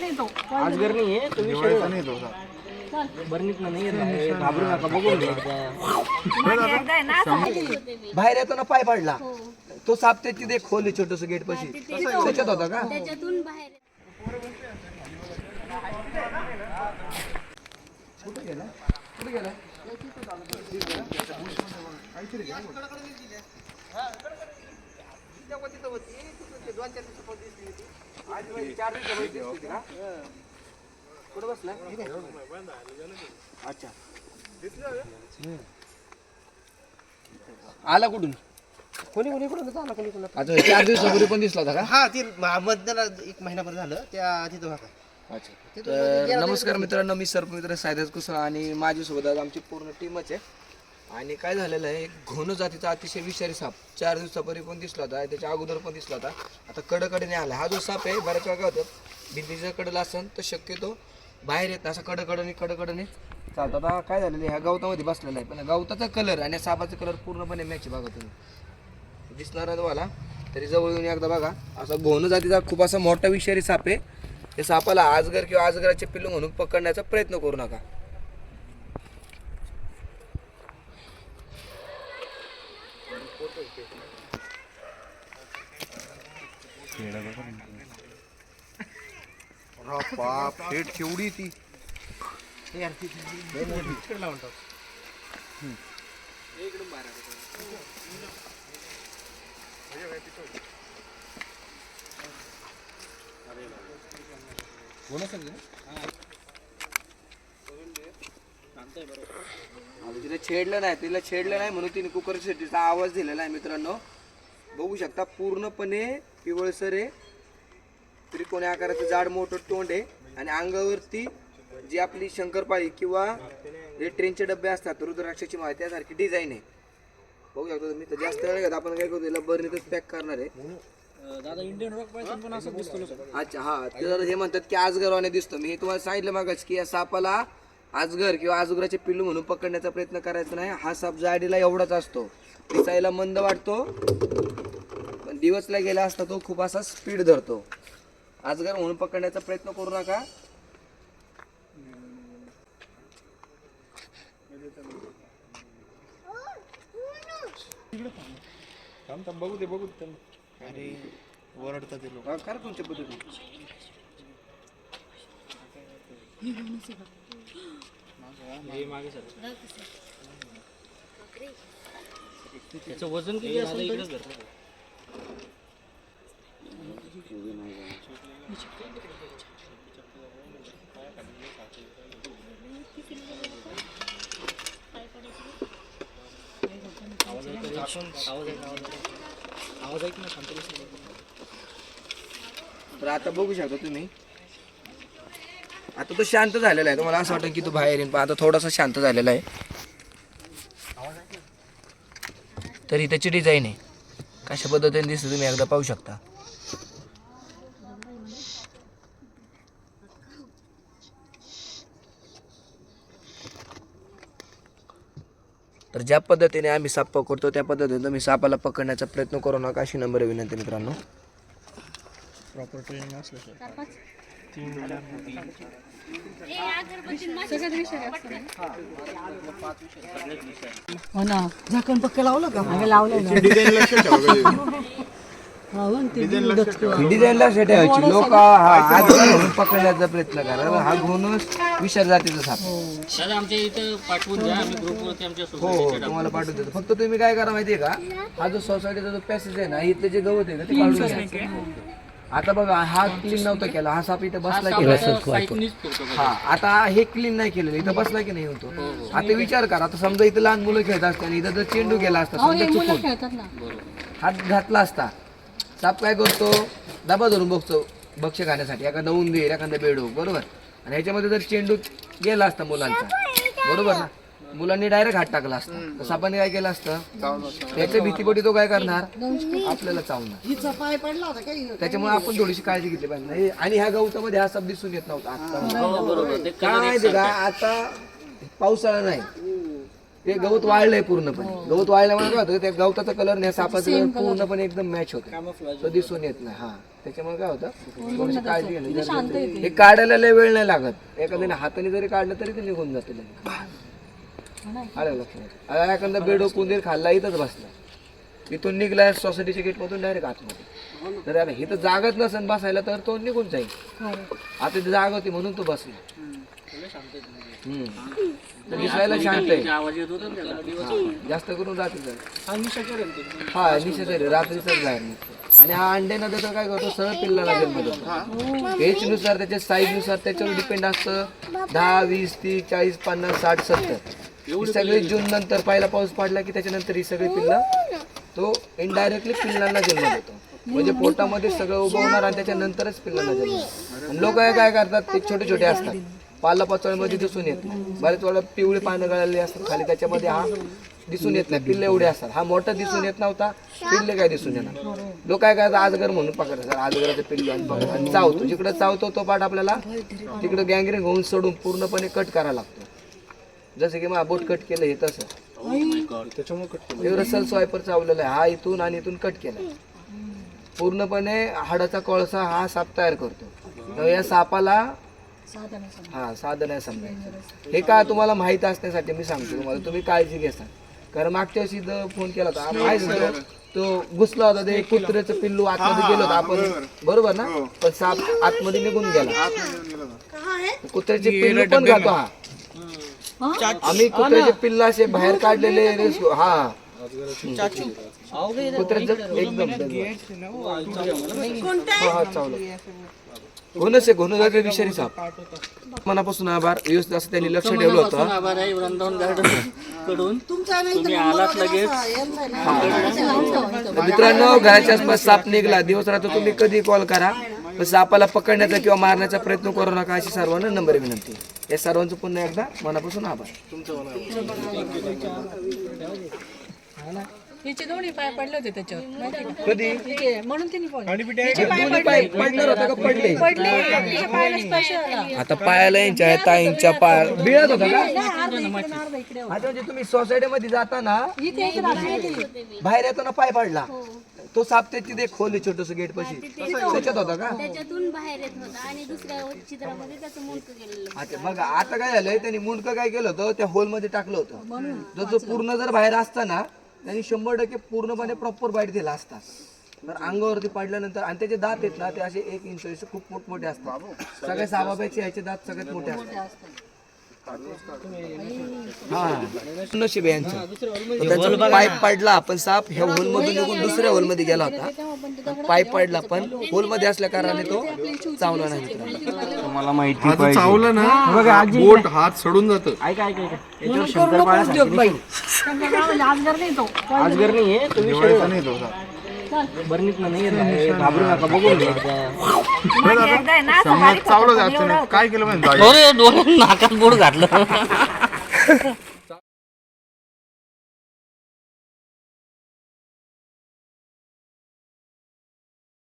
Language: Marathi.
नाही तो आजगर नाही आहे तो विषय दिवाळीचा नाही तो बरणीत नाही येत आहे. घाबरू नका ना बाहेर येताना पाय पडला. तो साप त्याची ते खोली छोटस गेट पाशी. त्याच्यात होता का? त्याच्यातून बाहेर कुठे गेला? कुठे गेला? कुठं बसला? अच्छा. आला कुठून? कोणी कोणी कुठं आला? कोणी कोणी आता? चार दिवसापूर्वी पण दिसला होता का? हा ती मधला एक महिनाभर झालं. त्या तिथं होता. अच्छा. तर नमस्कार मित्रांनो मी सर्पमित्र सायदास कुसळ आणि माझ्यासोबत आज आमची पूर्ण टीमच आहे. आणि काय झालेलं आहे एक घोण जातीचा अतिशय विषारी साप चार दिवसापूर्वी पण दिसला होता त्याच्या अगोदर पण दिसला होता. आता कडकडीने आला. हा जो साप आहे बऱ्याच वेळा काय होतं भिंतीच्या कडला असेल तर शक्यतो बाहेर येत नाही. असं कडकडने कडकडणी चालतं. आता काय झालेलं आहे ह्या गवतामध्ये बसलेला आहे. पण गवताचा कलर आणि सापाचा कलर पूर्णपणे मॅच बघा तुम्ही. दिसणार तुम्हाला तरी जवळ येऊन एकदा बघा. असा घोण जातीचा खूप असा मोठा विषारी साप आहे. त्या सापाला आजगर किंवा आजगराचे पिल्लू म्हणून पकडण्याचा प्रयत्न करू नका. बाप शेट केवढी ती. तिला छेडलं नाही तिला छेडलं नाही म्हणून तिने कुकर शेटीचा आवाज दिलेला आहे मित्रांनो. बघू शकता पूर्णपणे पिवळसर आहे. त्रिकोणी आकाराचं जाड मोठं तोंड आहे आणि अंगावरती जी आपली शंकरपाळी किंवा जे ट्रेनचे डबे असतात रुद्राक्षाची माळ त्यासारखी डिझाईन आहे. बघू शकता तुम्ही तर जास्त वेळ घेत. आपण काय करू त्याला बर्नीतच पॅक करणार आहे. दादा इंडियन रॉक पाहिजे पण असं दिसतो अच्छा हा. ते जरा हे म्हणतात की आजगरवाने दिसतो. मी हे तुम्हाला सांगितलं मागाच की या सापाला आजगर किंवा आजगराचे पिल्लू म्हणून पकडण्याचा प्रयत्न करायचा नाही. हा साप जाडीला एवढाच असतो. दिसायला मंद वाटतो. पण दिवसला गेला असता तो खूप असा स्पीड धरतो. आजगर म्हणून पकडण्याचा प्रयत्न करू नका. बघू दे बघू दे. अरे ओरडतात ते लोक. हा, करा तुमच्या पद्धतीने? त्याचं वजन किती असेल आवाज ऐक ना तर आता बघू शकता तुम्ही. आता तो शांत झालेला आहे. तुम्हाला असं वाटतं की तो बाहेर येईन पण आता थोडासा शांत झालेला आहे. तरी त्याची डिझाईन आहे. कशा पद्धतीने दिसतं तुम्ही एकदा पाहू शकता. तर ज्या पद्धतीने आम्ही साप पकडतो त्या पद्धतीने तुम्ही सापाला पकडण्याचा प्रयत्न करू नका अशी नंबर विनंती मित्रांनो. प्रॉपर ट्रेनिंग असलं हो ना. झाकण पक्क लावलं का? लावलं हा डिझाईनला ठेवायची लोक हा आज म्हणून पकडण्याचा प्रयत्न करा. हा घोणच विषार जातीचा साप. दादा आमच्या इथं पाठवून द्या. आम्ही ग्रुपवरती आमच्या हो हो तुम्हाला पाठवून देतो. फक्त तुम्ही काय करा माहितीये का? हा जो सोसायटीचा जो पॅसेज आहे ना इथले जे गवत आहे ना ते काढून घ्या. आता बघा हा क्लीन नव्हता केला. हा साप इथं बसला की हा आता हे क्लीन नाही केलेलं. इथं बसला की नाही होतो. आता विचार करा. आता समजा इथं लहान मुलं खेळत असतात आणि इथं जर चेंडू गेला असता समजा चुकून. हात घातला असता साप काय करतो? डबा धरून बघतो. भक्ष खाण्यासाठी. एखादा उंदीर एखादा बेडूक बरोबर? आणि ह्याच्यामध्ये जर चेंडू गेला असता मुलांचा बरोबर ना? मुलांनी डायरेक्ट हात टाकला असता. तर सापाने काय केलं असतं? त्याच्या भीतीपोटी तो काय करणार? आपल्याला चावणार. हिचा पाय पडला होता काही त्याच्यामुळे आपण थोडीशी काळजी घेतली पाहिजे. हे- आणि ह्या गवतामध्ये हा सब दिसून येत नव्हता. आता. बरोबर. ते काय का? आता पावसाळा नाही. ते गवत वाळलंय पूर्णपणे. गवत वाळल्यामुळे काय होतं त्या गवताचा कलर नाही सापाचा कलर पूर्णपणे एकदम मॅच होतो तो दिसून येत नाही हा. त्याच्यामुळे काय होतं थोडीशी काळजी घेणं गरजेचं आहे. हे काढायला लय वेळ नाही लागत. एखाद्याने हाताने जरी काढलं तरी ते निघून जाते. आलं लक्षात. एखादा बेडो कुंदीर खाल्ला इथंच बसला. इथून निघला सोसायटीच्या गेट मधून डायरेक्ट आतमध्ये. तर आता इथं जागत नसेल बसायला तर तो निघून जाईल. आता इथे जागा होती म्हणून तो बसला. हम्म. तर दिसायला शांत आहे. आवाज येत होता ना त्याला हा, जास्त करून रात्री हा निशा करेल ते. हा निश्चित आहे. रात्रीच बाहेर निघतो आणि हा अंडे न देता काय करतो? सरळ पिल्लाला जन्म देतो एजनुसार त्याच्या साईजनुसार त्याच्यावर डिपेंड असतं. दहा वीस तीस चाळीस पन्नास साठ सत्तर. ही सगळी जून नंतर पहिला पाऊस पडला की त्याच्यानंतर ही सगळी पिल्लं तो इनडायरेक्टली पिल्लांना जन्म देतो म्हणजे पोटामध्ये सगळं उगवणार आणि त्याच्यानंतरच पिल्लांना जन्म लोक काय करतात? ते छोटे छोटे असतात. पाला पाचोळ्यामध्ये दिसून येत नाही. बरेच वेळा पिवळी पानं गळालेली असतात खाली. त्याच्यामध्ये हा दिसून येत नाही. पिल्ले एवढे असतात. हा मोठा दिसून येत नव्हता. पिल्ले काय दिसून येणार? लोक काय करतात? आजगर म्हणून पकडतात. आजगराचे पिल्ले आणि पकडतात आणि चावतो. जिकडे चावतो तो पाठ आपल्याला तिकडे गँगरिंग होऊन सोडून पूर्णपणे कट करायला लागतो. जसं की मग बोट कट केलं हे तसं. रसल स्वायपर चावलेला आहे. हा इथून आणि इथून कट केला. पूर्णपणे हाडाचा कोळसा हा साप तयार करतो. तर या सापाला हा साधन आहे समजायचं हे का तुम्हाला माहीत असण्यासाठी मी सांगतो तुम्हाला. तुम्ही काळजी घेसा कारण मागच्या वर्षी फोन केला होता. तो घुसला होता. ते कुत्र्याचं पिल्लू आतमध्ये गेलो होतं. आपण बरोबर. ना? पण साप आतमध्ये निघून गेला. कुत्र्याचे पिल्लू पण खातो हा. आम्ही कुत्र्याचे पिल्ल असे बाहेर काढलेले हा. कुत्र्याचं एकदम हा, हा, चावलं. घोणस आहे घोणस आहे विषारी साप. मनापासून आभार. व्यवस्थित असं त्यांनी लक्ष ठेवलं होतं. आभार आहे वृंदावन गार्डनकडून तुम्ही आलात लगेच. तर मित्रांनो घराच्या आसपास साप निघला. दिवस रात्र तुम्ही कधी कॉल करा. सापाला पकडण्याचा किंवा मारण्याचा प्रयत्न करू नका अशी सर्वांना नंबर विनंती. या सर्वांचं पुन्हा एकदा मनापासून आभार. हिचे दोन्ही पाय पडले होते त्याच्यावर. माहिती का? कधी? हिचे- म्हणून तिने फोन दोन्ही पाय पडणार होता का पडले? पडले. तिच्या पायाला स्पर्श झाला आता पायाला यांच्या ताईंच्या पाय बिळत होता का? अर्धा इकडे आणि अर्धा इकडे आता म्हणजे तुम्ही सोसायटी मध्ये जाताना इथे. बाहेर येताना पाय पडला. तो साप त्याची ते खोली छोटस गेट पशी. त्याच्यात होता का? त्याच्यातून बाहेर येत होता आणि दुसऱ्या चित्रामध्ये त्याचं मुंडकं गेलेलं आता बघा आता काय झालंय? त्यांनी मुंडकं काय केलं होतं? त्या होलमध्ये टाकलं होतं. जर तो पूर्ण जर बाहेर असता ना त्यांनी शंभर टक्के पूर्णपणे प्रॉपर बाईट दिला असता. तर अंगावरती पडल्यानंतर आणि त्याचे दात आहेत ना ते असे एक इंच खूप मोठमोठे असतात. सगळ्या साबाबाचे ह्याचे दात सगळ्यात मोठे असतात. हा नशीब यांचं. त्याचा पाय पडला पण साप ह्या होल मधून निघून दुसऱ्या होलमध्ये गेला होता. पाय पडला पण होलमध्ये असल्या कारणाने तो चावला नाही मित्रांनो. हा चावलं ना बोट हात सडून जातं. ऐका ऐका ऐका. याच्यावर आजगर नाही तो. आजगर नाही आहे तो समजा चावलं जातं काय केलं डोळ्यात नाकात बोट घातलं.